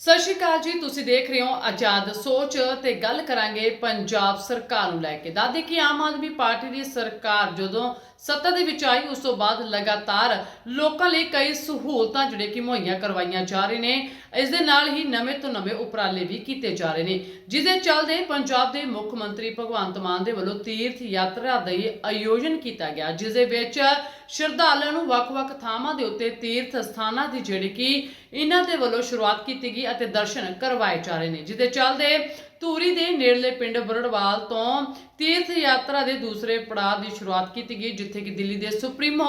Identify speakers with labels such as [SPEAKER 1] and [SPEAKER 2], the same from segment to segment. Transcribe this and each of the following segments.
[SPEAKER 1] ਸਤਿ ਸ਼੍ਰੀ ਅਕਾਲ ਜੀ, ਤੁਸੀਂ ਦੇਖ ਰਹੇ ਹੋ ਆਜ਼ਾਦ ਸੋਚ ਤੇ ਗੱਲ ਕਰਾਂਗੇ ਪੰਜਾਬ ਸਰਕਾਰ ਨੂੰ ਲੈ ਕੇ। ਦਾਦੇ ਕਿ ਆਮ ਆਦਮੀ ਪਾਰਟੀ ਦੀ ਸਰਕਾਰ ਜਦੋਂ ਸੱਤਾ ਦੇ ਵਿੱਚ ਆਈ, ਉਸ ਤੋਂ ਬਾਅਦ ਲਗਾਤਾਰ ਲੋਕਾਂ ਲਈ ਕਈ ਸਹੂਲਤਾਂ ਜਿਹੜੇ ਕਿ ਮੁਹੱਈਆ ਕਰਵਾਈਆਂ ਜਾ ਰਹੇ ਨੇ। ਇਸ ਦੇ ਨਾਲ ਹੀ ਨਵੇਂ ਤੋਂ ਨਵੇਂ ਉਪਰਾਲੇ ਵੀ ਕੀਤੇ ਜਾ ਰਹੇ ਨੇ। ਜਿਹਦੇ ਚੱਲਦੇ ਪੰਜਾਬ ਦੇ ਮੁੱਖ ਮੰਤਰੀ ਭਗਵੰਤ ਮਾਨ ਦੇ ਵੱਲੋਂ ਤੀਰਥ ਯਾਤਰਾ ਦਾ ਆਯੋਜਨ ਕੀਤਾ ਗਿਆ, ਜਿਸ ਦੇ ਵਿੱਚ ਸ਼ਰਧਾਲੂਆਂ ਨੂੰ ਵੱਖ-ਵੱਖ ਥਾਵਾਂ ਦੇ ਉੱਤੇ ਤੀਰਥ ਸਥਾਨਾਂ ਦੀ ਜਿਹੜੀ ਕਿ ਇਹਨਾਂ ਦੇ ਵੱਲੋਂ ਸ਼ੁਰੂਆਤ ਕੀਤੀ ਗਈ ਅਤੇ ਦਰਸ਼ਨ ਕਰਵਾਏ ਜਾ ਰਹੇ ਨੇ। ਜਿਹਦੇ ਚੱਲਦੇ ਧੂਰੀ ਦੇ ਨੇੜਲੇ ਪਿੰਡ ਬਰੜਵਾਲ ਤੋਂ ਤੀਰਥ ਯਾਤਰਾ ਦੇ ਦੂਸਰੇ ਪੜਾਅ ਦੀ ਸ਼ੁਰੂਆਤ ਕੀਤੀ ਗਈ ਜਿੱਥੇ ਕਿ ਦਿੱਲੀ ਦੇ ਸੁਪਰੀਮੋ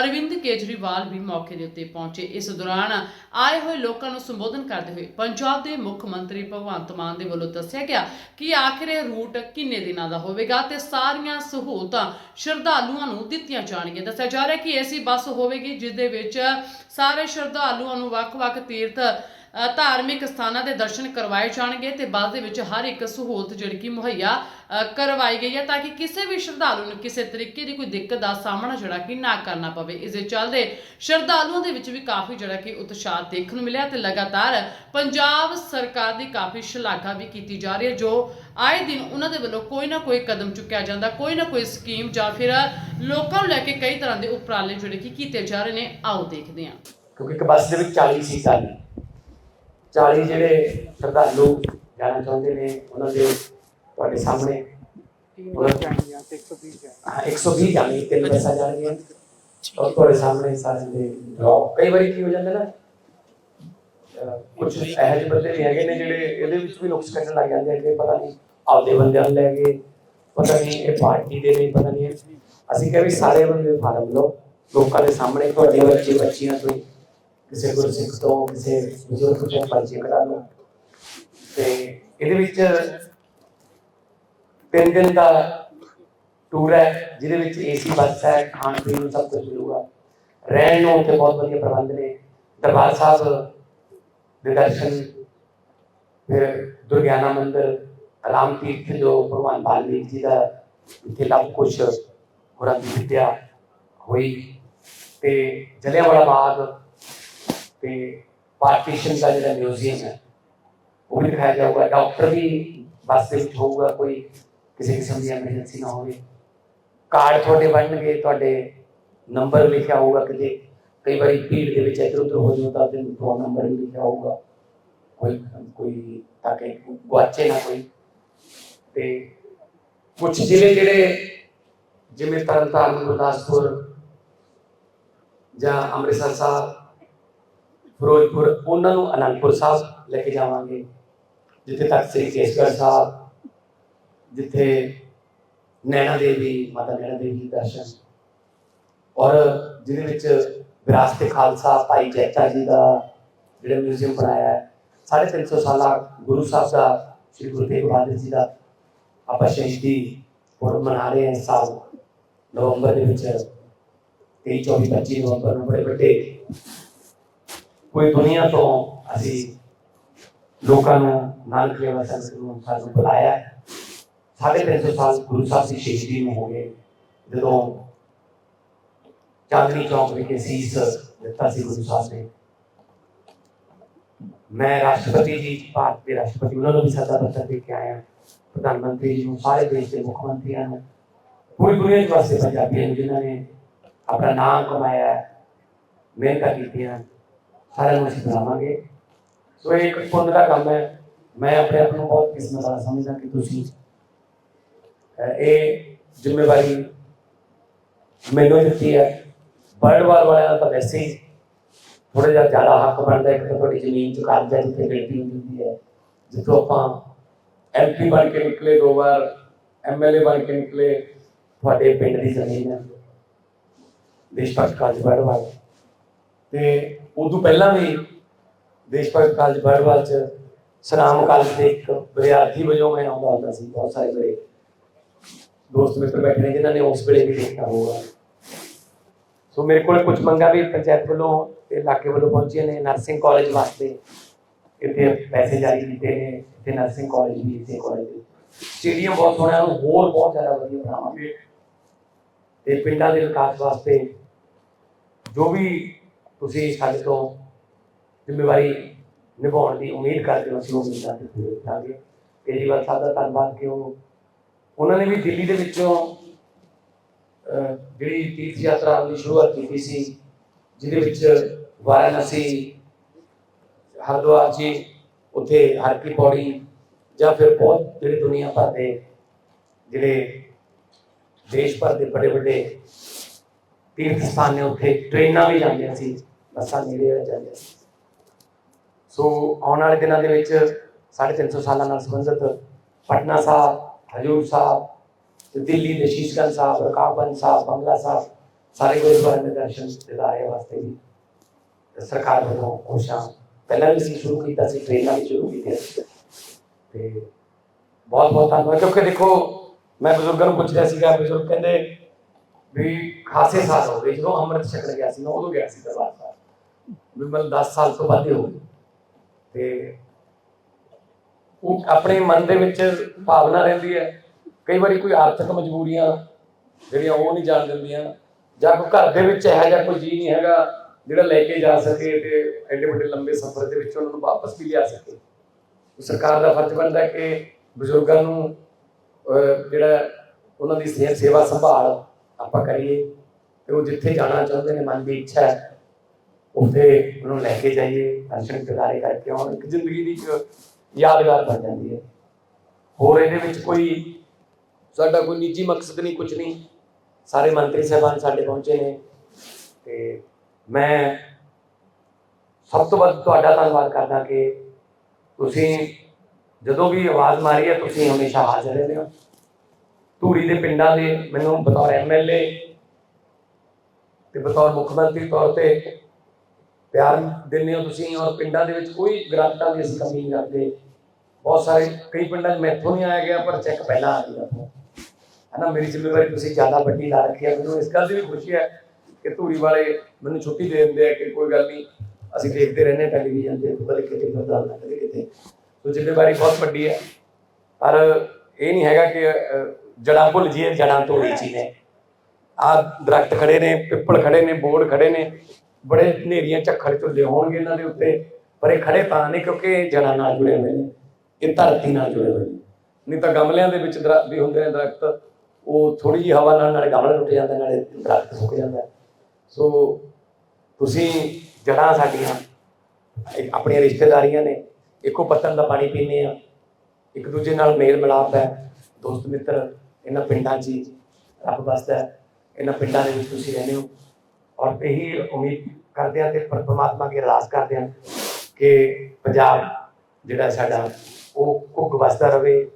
[SPEAKER 1] ਅਰਵਿੰਦ ਕੇਜਰੀਵਾਲ ਵੀ ਮੌਕੇ ਦੇ ਉੱਤੇ ਪਹੁੰਚੇ। ਇਸ ਦੌਰਾਨ ਆਏ ਹੋਏ ਲੋਕਾਂ ਨੂੰ ਸੰਬੋਧਨ ਕਰਦੇ ਹੋਏ ਪੰਜਾਬ ਦੇ ਮੁੱਖ ਮੰਤਰੀ ਭਗਵੰਤ ਮਾਨ ਦੇ ਵੱਲੋਂ ਦੱਸਿਆ ਗਿਆ ਕਿ ਆਖਿਰ ਇਹ ਰੂਟ ਕਿੰਨੇ ਦਿਨਾਂ ਦਾ ਹੋਵੇਗਾ ਤੇ ਸਾਰੀਆਂ ਸਹੂਲਤਾਂ ਸ਼ਰਧਾਲੂਆਂ ਨੂੰ ਦਿੱਤੀਆਂ ਜਾਣਗੀਆਂ। ਦੱਸਿਆ ਜਾ ਰਿਹਾ ਕਿ ਐਸੀ ਬੱਸ ਹੋਵੇਗੀ ਜਿਸ ਦੇ ਵਿੱਚ ਸਾਰੇ ਸ਼ਰਧਾਲੂਆਂ ਨੂੰ ਵੱਖ-ਵੱਖ ਤੀਰਥ ਧਾਰਮਿਕ ਸਥਾਨਾਂ ਦੇ ਦਰਸ਼ਨ ਕਰਵਾਏ ਜਾਣਗੇ ਤੇ ਬੱਸ ਦੇ ਵਿੱਚ ਹਰ ਇੱਕ ਸਹੂਲਤ ਜਿਹੜੀ ਕਿ ਮੁਹੱਈਆ ਕਰਵਾਈ ਗਈ ਹੈ ਤਾਂ ਕਿ ਕਿਸੇ ਵੀ ਸ਼ਰਧਾਲੂ ਨੂੰ ਕਿਸੇ ਤਰੀਕੇ ਦੀ ਕੋਈ ਦਿੱਕਤ ਦਾ ਸਾਹਮਣਾ ਜਿਹੜਾ ਕਿ ਨਾ ਕਰਨਾ ਪਵੇ। ਇਸ ਦੇ ਚੱਲਦੇ ਸ਼ਰਧਾਲੂਆਂ ਦੇ ਵਿੱਚ ਵੀ ਕਾਫੀ ਜਿਹੜਾ ਕਿ ਉਤਸ਼ਾਹ ਦੇਖਣ ਨੂੰ ਮਿਲਿਆ ਤੇ ਲਗਾਤਾਰ ਪੰਜਾਬ ਸਰਕਾਰ ਦੀ ਕਾਫੀ ਸ਼ਲਾਘਾ ਵੀ ਕੀਤੀ ਜਾ ਰਹੀ ਹੈ, ਜੋ ਆਏ ਦਿਨ ਉਹਨਾਂ ਦੇ ਵੱਲੋਂ ਕੋਈ ਨਾ ਕੋਈ ਕਦਮ ਚੁੱਕਿਆ ਜਾਂਦਾ, ਕੋਈ ਨਾ ਕੋਈ ਸਕੀਮ ਜਾਂ ਫਿਰ ਲੋਕਾਂ ਨੂੰ ਲੈ ਕੇ ਕਈ ਤਰ੍ਹਾਂ ਦੇ ਉਪਰਾਲੇ ਜਿਹੜੇ ਕਿ ਕੀਤੇ ਜਾ ਰਹੇ ਨੇ, ਆਓ ਦੇਖਦੇ ਹਾਂ।
[SPEAKER 2] ਕਿਉਂਕਿ ਇੱਕ ਬੱਸ ਦੇ ਵਿੱਚ 40 ਸੀਟਾਂ ਨੇ। 40 ਜਿਹੜੇ ਸ਼ਰਧਾਲੂ ਜਾਣਾ ਚਾਹੁੰਦੇ ਨੇ ਉਹਨਾਂ ਦੇ ਤੁਹਾਡੇ ਸਾਹਮਣੇ ਉਹਨਾਂ- ਹਾਂ 120 ਜਾਣੇ ਤਿੰਨ ਬੱਸਾਂ ਜਾਣਗੀਆਂ। ਔਰ ਤੁਹਾਡੇ ਸਾਹਮਣੇ ਸਾਰੇ ਦੇ ਡ੍ਰੌਪ ਕਈ ਵਾਰੀ ਕੀ ਹੋ ਜਾਂਦਾ ਨਾ ਕੁਝ ਇਹੋ ਜਿਹੇ ਬੰਦੇ ਵੀ ਹੈਗੇ ਨੇ ਜਿਹੜੇ ਇਹਦੇ ਵਿੱਚ ਵੀ ਨੁਕਸ ਕੱਢਣ ਲੱਗ ਜਾਂਦੇ ਆ ਕਿ ਪਤਾ ਨਹੀਂ ਆਪਦੇ ਬੰਦਿਆਂ ਨੂੰ ਲੈ ਕੇ ਪਤਾ ਨਹੀਂ ਇਹ ਪਾਰਟੀ ਦੇ ਨੇ ਪਤਾ ਨਹੀਂ ਅਸੀਂ ਕਿਹਾ ਵੀ ਸਾਰੇ ਬੰਦੇ ਫਾਰਮ ਲਓ। ਲੋਕਾਂ ਦੇ ਸਾਹਮਣੇ ਤੁਹਾਡੇ ਬੱਚੇ ਬੱਚੀਆਂ ਤੋਂ ਹੀ ਕਿਸੇ ਗੁਰਸਿੱਖ ਤੋਂ, ਕਿਸੇ ਬਜ਼ੁਰਗ ਤੋਂ ਪਰਚੇ ਕਰਾ ਲਓ। ਤੇ ਇਹਦੇ ਵਿੱਚ ਤਿੰਨ ਦਿਨ ਦਾ ਟੂਰ ਹੈ, ਜਿਹਦੇ ਵਿੱਚ ਏਸੀ ਬੱਸ ਹੈ, ਖਾਣ ਪੀਣ ਨੂੰ ਸਭ ਕੁਝ ਮਿਲੂਗਾ। ਰਹਿਣ ਨੂੰ ਤੇ ਬਹੁਤ ਵਧੀਆ ਪ੍ਰਬੰਧ ਨੇ। ਦਰਬਾਰ ਸਾਹਿਬ ਦੇ ਦਰਸ਼ਨ, ਫਿਰ ਦੁਰਗਿਆਨਾ ਮੰਦਿਰ ਰਾਮ ਤੀਰਥ ਜੋ ਭਗਵਾਨ ਵਾਲਮੀਕ ਜੀ ਦਾ ਇੱਥੇ ਲਵ ਕੁਸ਼ ਹੋਰਾਂ ਦੀ ਵਿਦਿਆ ਹੋਈ। ਤੇ ਜਲਿਆਂਵਾਲਾ ਬਾਗ ਤੇ ਪਾਰਟੀਸ਼ਨ ਦਾ ਜਿਹੜਾ ਮਿਊਜ਼ੀਅਮ ਹੈ, ਉਹ ਵੀ ਦਿਖਾਇਆ ਜਾਊਗਾ। ਡਾਕਟਰ ਵੀ ਬੱਸ ਦੇ ਵਿੱਚ ਹੋਊਗਾ, ਕੋਈ ਕਿਸੇ ਕਿਸਮ ਦੀ ਐਮਰਜੈਂਸੀ ਨਾ ਹੋਵੇ। ਕਾਰਡ ਤੁਹਾਡੇ ਬਣਨਗੇ, ਤੁਹਾਡੇ ਨੰਬਰ ਲਿਖਿਆ ਹੋਊਗਾ ਕਿਤੇ। ਕਈ ਵਾਰੀ ਭੀੜ ਦੇ ਵਿੱਚ ਇੱਧਰ ਉੱਧਰ ਹੋ ਜਾਓ ਤਾਂ ਤੇ ਨੰਬਰ ਵੀ ਲਿਖਿਆ ਹੋਊਗਾ। ਕੋਈ ਕੋਈ ਤਾਂ ਕਿ ਗੁਆਚੇ ਨਾ ਕੋਈ। ਤੇ ਕੁਝ ਜ਼ਿਲ੍ਹੇ ਜਿਹੜੇ, ਜਿਵੇਂ ਤਰਨਤਾਰਨ, ਗੁਰਦਾਸਪੁਰ ਜਾਂ ਅੰਮ੍ਰਿਤਸਰ ਸਾਹਿਬ ਫਿਰੋਜ਼ਪੁਰ, ਉਹਨਾਂ ਨੂੰ ਅਨੰਦਪੁਰ ਸਾਹਿਬ ਲੈ ਕੇ ਜਾਵਾਂਗੇ, ਜਿੱਥੇ ਤੱਕ ਸ੍ਰੀ ਕੇਸਗੜ੍ਹ ਸਾਹਿਬ, ਜਿੱਥੇ ਨੈਣਾ ਦੇਵੀ, ਮਾਤਾ ਨੈਣਾ ਦੇਵੀ ਦੇ ਦਰਸ਼ਨ। ਔਰ ਜਿਹਦੇ ਵਿੱਚ ਵਿਰਾਸਤ ਖਾਲਸਾ, ਭਾਈ ਜੈਤਾ ਜੀ ਦਾ ਜਿਹੜਾ ਮਿਊਜ਼ੀਅਮ ਬਣਾਇਆ ਹੈ 350 ਸਾਲਾ ਗੁਰੂ ਸਾਹਿਬ ਦਾ, ਸ੍ਰੀ ਗੁਰੂ ਤੇਗ ਬਹਾਦਰ ਜੀ ਦਾ ਆਪਾਂ ਸ਼ਹੀਦੀ ਪੁਰਬ ਮਨਾ ਰਹੇ ਹਾਂ ਸਾਲ ਨਵੰਬਰ ਦੇ ਵਿੱਚ 23 24 25 ਨਵੰਬਰ ਨੂੰ ਬੜੇ ਵੱਡੇ ਕੋਈ ਦੁਨੀਆ ਤੋਂ ਅਸੀਂ ਲੋਕਾਂ ਨੂੰ ਨਾਨਕ ਲੇਵਾ ਸੰਗਤ ਨੂੰ ਸਾਨੂੰ ਬੁਲਾਇਆ ਹੈ। ਸਾਢੇ ਤਿੰਨ ਸੌ ਸਾਲ ਗੁਰੂ ਸਾਹਿਬ ਦੀ ਸ਼ਹੀਦੀ ਨੂੰ ਹੋ ਗਏ ਜਦੋਂ ਚਾਂਦਨੀ ਚੌਕ ਵਿਖੇ ਸੀਸ ਦਿੱਤਾ ਸੀ ਗੁਰੂ ਸਾਹਿਬ ਨੇ ਮੈਂ ਰਾਸ਼ਟਰਪਤੀ ਜੀ ਭਾਰਤ ਦੇ ਰਾਸ਼ਟਰਪਤੀ ਉਹਨਾਂ ਨੂੰ ਵੀ ਸੱਦਾ ਪੱਤਰ ਦੇ ਕੇ ਆਇਆ ਪ੍ਰਧਾਨ ਮੰਤਰੀ ਜੀ ਨੂੰ ਸਾਰੇ ਦੇਸ਼ ਦੇ ਮੁੱਖ ਮੰਤਰੀਆਂ ਨੂੰ ਪੂਰੀ ਦੁਨੀਆ 'ਚ ਵਾਸਤੇ ਪੰਜਾਬੀਆਂ ਨੂੰ ਜਿਨ੍ਹਾਂ ਨੇ ਸਾਰਿਆਂ ਨੂੰ ਅਸੀਂ ਬੁਲਾਵਾਂਗੇ। ਸੋ ਇਹ ਇੱਕ ਪੁੰਨ ਦਾ ਕੰਮ ਹੈ। ਮੈਂ ਆਪਣੇ ਆਪ ਨੂੰ ਬਹੁਤ ਕਿਸਮਤ ਵਾਲਾ ਸਮਝਦਾ ਕਿ ਤੁਸੀਂ ਇਹ ਜ਼ਿੰਮੇਵਾਰੀ ਮੈਨੂੰ ਦਿੱਤੀ ਹੈ। ਬਰਡਵਾਲ ਵਾਲਿਆਂ ਦਾ ਤਾਂ ਵੈਸੇ ਹੀ ਥੋੜਾ ਜਿਹਾ ਜ਼ਿਆਦਾ ਹੱਕ ਬਣਦਾ ਇੱਕ ਤਾਂ ਤੁਹਾਡੀ ਜ਼ਮੀਨ ਚ ਕਰਜ਼ਾ ਜਿੱਥੇ ਗਿਣਤੀ ਹੁੰਦੀ ਹੈ। ਜਿੱਥੋਂ ਆਪਾਂ ਐਮਪੀ ਬਣ ਕੇ ਨਿਕਲੇ, ਦੋ ਵਾਰ ਐਮਐਲਏ ਬਣ ਕੇ ਨਿਕਲੇ, ਤੁਹਾਡੇ ਪਿੰਡ ਦੀ ਜ਼ਮੀਨ ਹੈ। ਦੇਸ਼ ਭਗਤ ਕਾਲਜ ਬਰਡਵਾਲ ਤੇ ਉਦੋਂ ਪਹਿਲਾਂ ਵੀ ਦੇਸ਼ ਭਗਤ ਕਾਲਜ ਬਰਡਵਾਲ ਚ ਸਨਾਮ ਕਾਲਜ ਦੇ ਇੱਕ ਵਿਦਿਆਰਥੀ ਵਜੋਂ ਮੈਂ ਆਉਂਦਾ ਹੁੰਦਾ ਸੀ ਬਹੁਤ ਸਾਰੇ ਮੇਰੇ ਦੋਸਤ ਮਿੱਤਰ ਬੈਠੇ ਨੇ ਜਿਨ੍ਹਾਂ ਨੇ ਉਸ ਵੇਲੇ ਵੀ ਦੇਖਿਆ ਹੋਊਗਾ। ਸੋ ਮੇਰੇ ਕੋਲ ਕੁਝ ਮੰਗਾਂ ਵੀ ਪੰਚਾਇਤ ਵੱਲੋਂ ਤੇ ਇਲਾਕੇ ਵੱਲੋਂ ਪਹੁੰਚੀਆਂ ਨੇ ਨਰਸਿੰਗ ਕਾਲਜ ਵਾਸਤੇ। ਇੱਥੇ ਪੈਸੇ ਜਾਰੀ ਕੀਤੇ ਨੇ ਇੱਥੇ ਨਰਸਿੰਗ ਕਾਲਜ ਵੀ ਇੱਥੇ ਕਾਲਜ ਸਟੇਡੀਅਮ ਬਹੁਤ ਸੋਹਣਾ ਹੈ, ਹੋਰ ਬਹੁਤ ਜ਼ਿਆਦਾ ਵਧੀਆ ਬਣਾਵਾਂਗੇ। ਤੇ ਪਿੰਡਾਂ ਦੇ ਵਿਕਾਸ ਵਾਸਤੇ ਜੋ ਵੀ ਤੁਸੀਂ ਸਾਡੇ ਤੋਂ ਜ਼ਿੰਮੇਵਾਰੀ ਨਿਭਾਉਣ ਦੀ ਉਮੀਦ ਕਰਦੇ ਹਾਂ ਅਸੀਂ ਉਹ ਉਮੀਦਾਂ ਤੇ ਕਰਾਂਗੇ ਕੇਜਰੀਵਾਲ ਸਾਹਿਬ ਦਾ ਧੰਨਵਾਦ ਕਿ ਉਹ ਉਹਨਾਂ ਨੇ ਵੀ ਦਿੱਲੀ ਦੇ ਵਿੱਚੋਂ ਜਿਹੜੀ ਤੀਰਥ ਯਾਤਰਾ ਦੀ ਸ਼ੁਰੂਆਤ ਕੀਤੀ ਸੀ, ਜਿਹਦੇ ਵਿੱਚ ਵਾਰਾਣਸੀ, ਹਰਿਦੁਆਰ ਜੀ, ਉੱਥੇ ਹਰ ਕੀ ਪੌੜੀ ਜਾਂ ਫਿਰ ਬਹੁਤ ਜਿਹੜੇ ਦੁਨੀਆ ਭਰ ਦੇ ਜਿਹੜੇ ਦੇਸ਼ ਭਰ ਦੇ ਵੱਡੇ ਵੱਡੇ ਤੀਰਥ ਸਥਾਨ ਨੇ, ਉੱਥੇ ਟ੍ਰੇਨਾਂ ਵੀ ਜਾਂਦੀਆਂ ਸੀ। ਬੱਸਾਂ ਨੇੜੇ ਆ ਜਾਂਦੀਆਂ ਸੋ ਆਉਣ ਵਾਲੇ ਦਿਨਾਂ ਦੇ ਵਿੱਚ 350 ਸਾਲਾਂ ਨਾਲ ਸੰਬੰਧਿਤ ਪਟਨਾ ਸਾਹਿਬ, ਹਜੂਰ ਸਾਹਿਬ ਤੇ ਦਿੱਲੀ ਦੇ ਸ਼ੀਸ਼ਗੰਜ ਸਾਹਿਬ ਰਕਾਬਗੰਜ ਸਾਹਿਬ, ਬੰਗਲਾ ਸਾਹਿਬ ਸਾਰੇ ਗੁਰਦੁਆਰੇ ਦੇ ਦਰਸ਼ਨ ਦਿਦਾਰੇ ਵਾਸਤੇ ਵੀ ਸਰਕਾਰ ਵੱਲੋਂ ਕੋਸ਼ਾਂ ਪਹਿਲਾਂ ਵੀ ਅਸੀਂ ਸ਼ੁਰੂ ਕੀਤਾ ਸੀ ਟ੍ਰੇਨਾਂ ਵੀ ਸ਼ੁਰੂ ਕੀਤੀਆਂ ਸੀ ਤੇ ਬਹੁਤ ਬਹੁਤ ਧੰਨਵਾਦ। ਕਿਉਂਕਿ ਦੇਖੋ, ਮੈਂ ਬਜ਼ੁਰਗਾਂ ਨੂੰ ਪੁੱਛ ਰਿਹਾ ਸੀਗਾ, ਬਜ਼ੁਰਗ ਕਹਿੰਦੇ ਵੀ ਖਾਸੇ ਸਾਲ ਹੋ ਗਏ, ਜਦੋਂ ਅੰਮ੍ਰਿਤ ਛਕਣ ਗਿਆ ਸੀ, ਮੈਂ ਉਦੋਂ ਗਿਆ ਸੀ ਦਰਬਾਰ ਸਾਹਿਬ। ਵੀ ਮਤਲਬ 10 ਸਾਲ ਤੋਂ ਵੱਧ ਹੋ ਗਏ। ਤੇ ਉਹ ਆਪਣੇ ਮਨ ਦੇ ਵਿੱਚ ਭਾਵਨਾ ਰਹਿੰਦੀ ਹੈ। ਕਈ ਵਾਰੀ ਕੋਈ ਆਰਥਿਕ ਮਜਬੂਰੀਆਂ ਜਿਹੜੀਆਂ ਉਹ ਨਹੀਂ ਜਾਣ ਦਿੰਦੀਆਂ ਜਾਂ ਕੋਈ ਘਰ ਦੇ ਵਿੱਚ ਇਹੋ ਜਿਹਾ ਕੋਈ ਜੀ ਨਹੀਂ ਹੈਗਾ ਜਿਹੜਾ ਲੈ ਕੇ ਜਾ ਸਕੇ ਤੇ ਐਡੇ ਵੱਡੇ ਲੰਬੇ ਸਫ਼ਰ ਦੇ ਵਿੱਚ ਉਹਨਾਂ ਨੂੰ ਵਾਪਸ ਵੀ ਲਿਆ ਸਕੇ। ਸਰਕਾਰ ਦਾ ਫਰਜ਼ ਬਣਦਾ ਕਿ ਬਜ਼ੁਰਗਾਂ ਨੂੰ ਜਿਹੜਾ ਉਹਨਾਂ ਦੀ ਸਿਹਤ ਸੇਵਾ ਸੰਭਾਲ ਆਪਾਂ ਕਰੀਏ ਤੇ ਉਹ ਜਿੱਥੇ ਜਾਣਾ ਚਾਹੁੰਦੇ ਨੇ, ਮਨ ਦੀ ਇੱਛਾ ਹੈ ਉੱਥੇ ਉਹਨੂੰ ਲੈ ਕੇ ਜਾਈਏ, ਦਰਸ਼ਨ ਦਿਦਾਰੇ ਕਰਕੇ ਆਉਣ, ਇੱਕ ਜ਼ਿੰਦਗੀ ਦੀ ਯਾਦਗਾਰ ਬਣ ਜਾਂਦੀ ਹੈ। ਹੋਰ ਇਹਦੇ ਵਿੱਚ ਕੋਈ ਸਾਡਾ ਕੋਈ ਨਿੱਜੀ ਮਕਸਦ ਨਹੀਂ ਕੁਝ ਨਹੀਂ। ਸਾਰੇ ਮੰਤਰੀ ਸਾਹਿਬਾਨ ਸਾਡੇ ਪਹੁੰਚੇ ਨੇ। ਤੇ ਮੈਂ ਸਭ ਤੋਂ ਵੱਧ ਤੁਹਾਡਾ ਧੰਨਵਾਦ ਕਰਦਾ ਕਿ ਤੁਸੀਂ ਜਦੋਂ ਵੀ ਆਵਾਜ਼ ਮਾਰੀ ਹੈ, ਤੁਸੀਂ ਹਮੇਸ਼ਾ ਹਾਜ਼ਰ ਰਹਿੰਦੇ ਹੋ। ਧੂਰੀ ਦੇ ਪਿੰਡਾਂ ਦੇ ਮੈਨੂੰ ਬਤੌਰ ਐਮਐਲਏ ਤੇ ਬਤੌਰ ਮੁੱਖ ਮੰਤਰੀ ਤੌਰ ਤੇ ਪਿਆਰ ਦਿੰਦੇ ਹੋ ਤੁਸੀਂ ਔਰ ਪਿੰਡਾਂ ਦੇ ਵਿੱਚ ਕੋਈ ਗ੍ਰਾਂਟਾਂ ਦੀ ਅਸੀਂ ਕਮੀ ਨਹੀਂ ਕਰਦੇ। ਬਹੁਤ ਸਾਰੇ ਕਈ ਪਿੰਡਾਂ 'ਚ ਮੈਥੋਂ ਨਹੀਂ ਆਇਆ ਗਿਆ ਪਰ ਚੈੱਕ ਪਹਿਲਾਂ ਆ ਗਿਆ। ਹੈ ਮੇਰੀ ਜ਼ਿੰਮੇਵਾਰੀ ਤੁਸੀਂ ਜ਼ਿਆਦਾ ਵੱਡੀ ਲਾ ਰੱਖੀ ਹੈ। ਮੈਨੂੰ ਇਸ ਗੱਲ ਦੀ ਵੀ ਖੁਸ਼ੀ ਹੈ ਕਿ ਧੂਰੀ ਵਾਲੇ ਮੈਨੂੰ ਛੁੱਟੀ ਦੇ ਦਿੰਦੇ ਆ ਕਿ ਕੋਈ ਗੱਲ ਨਹੀਂ ਅਸੀਂ ਦੇਖਦੇ ਰਹਿੰਦੇ ਹਾਂ ਟੈਲੀਵਿਜ਼ਨ ਤੇ ਕਦੇ ਕਿਤੇ ਬਦਲ ਨਾ ਕਦੇ ਕਿਤੇ। ਸੋ ਜ਼ਿੰਮੇਵਾਰੀ ਬਹੁਤ ਵੱਡੀ ਹੈ। ਪਰ ਇਹ ਨਹੀਂ ਹੈਗਾ ਕਿ ਅਹ, ਜੜ੍ਹਾਂ ਭੁੱਲ ਜੀਏ ਜੜ੍ਹਾਂ ਤੋੜੀ ਜੀ ਨੇ। ਆ ਦਰਖਤ ਖੜੇ ਨੇ ਪਿੱਪਲ ਖੜੇ ਨੇ ਬੋਰਡ ਖੜੇ ਨੇ। ਬੜੇ ਹਨੇਰੀਆਂ ਝੱਖੜ ਝੁੱਲੇ ਹੋਣਗੇ ਇਹਨਾਂ ਦੇ ਉੱਤੇ, ਪਰ ਇਹ ਖੜੇ ਤਾਂ ਨਹੀਂ ਕਿਉਂਕਿ ਇਹ ਜੜ੍ਹਾਂ ਨਾਲ ਜੁੜੇ ਹੋਏ ਨੇ, ਇਹ ਧਰਤੀ ਨਾਲ ਜੁੜੇ ਹੋਏ ਨੇ। ਨਹੀਂ ਤਾਂ ਗਮਲਿਆਂ ਦੇ ਵਿੱਚ ਦਰਖਤ ਵੀ ਹੁੰਦੇ ਨੇ ਦਰਖਤ, ਉਹ ਥੋੜੀ ਜਿਹੀ ਹਵਾ ਨਾਲ ਨਾਲੇ ਗਮਲਾ ਟੁੱਟ ਜਾਂਦਾ, ਨਾਲੇ ਦਰਖਤ ਸੁੱਕ ਜਾਂਦਾ। ਸੋ ਤੁਸੀਂ ਜੜ੍ਹਾਂ ਸਾਡੀਆਂ ਆਪਣੀਆਂ ਰਿਸ਼ਤੇਦਾਰੀਆਂ ਨੇ, ਇੱਕੋ ਪੱਤਨ ਦਾ ਪਾਣੀ ਪੀਂਦੇ ਆ, ਇੱਕ ਦੂਜੇ ਨਾਲ ਮੇਲ ਮਿਲਾਪ ਹੈ, ਦੋਸਤ ਮਿੱਤਰ, ਇਹਨਾਂ ਪਿੰਡਾਂ 'ਚ ਹੀ ਰੱਬ ਵਸਦਾ ਇਹਨਾਂ ਪਿੰਡਾਂ ਦੇ ਵਿੱਚ ਤੁਸੀਂ ਰਹਿੰਦੇ ਹੋ। ਔਰ ਇਹੀ ਉਮੀਦ ਕਰਦੇ ਹਾਂ ਤੇ ਪਰਮਾਤਮਾ ਪ੍ਰਮਾਤਮਾ ਅੱਗੇ ਅਰਦਾਸ ਕਰਦੇ ਹਾਂ ਕਿ ਪੰਜਾਬ ਜਿਹੜਾ ਸਾਡਾ ਉਹ ਕੁੱਗ ਵਸਦਾ ਰਵੇ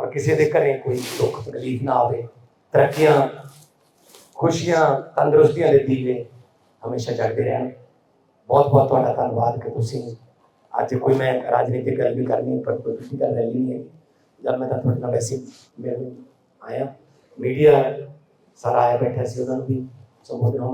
[SPEAKER 2] ਔਰ ਕਿਸੇ ਦੇ ਘਰੇ ਕੋਈ ਦੁੱਖ ਤਕਲੀਫ ਨਾ ਆਵੇ, ਤਰੱਕੀਆਂ, ਖੁਸ਼ੀਆਂ, ਤੰਦਰੁਸਤੀਆਂ ਦੇ ਦੀਵੇ ਹਮੇਸ਼ਾ ਜਗਦੇ ਰਹਿਣ। ਬਹੁਤ ਬਹੁਤ ਤੁਹਾਡਾ ਧੰਨਵਾਦ ਕਿ ਤੁਸੀਂ ਅੱਜ ਕੋਈ ਮੈਂ ਰਾਜਨੀਤਿਕ ਗੱਲ ਵੀ ਕਰਨੀ ਪਰ ਕੋਈ ਦੂਜੀ ਰੈਲੀ ਨਹੀਂ ਹੈ। ਜਦ ਮੈਂ ਤਾਂ ਤੁਹਾਡੇ ਨਾਲ ਵੈਸੇ ਹੀ ਆਇਆ। ਮੀਡੀਆ ਸਾਰਾ ਆਇਆ ਬੈਠਾ ਸੀ ਉਹਨਾਂ ਨੂੰ ਵੀ। ਸੰਬੋਧਨ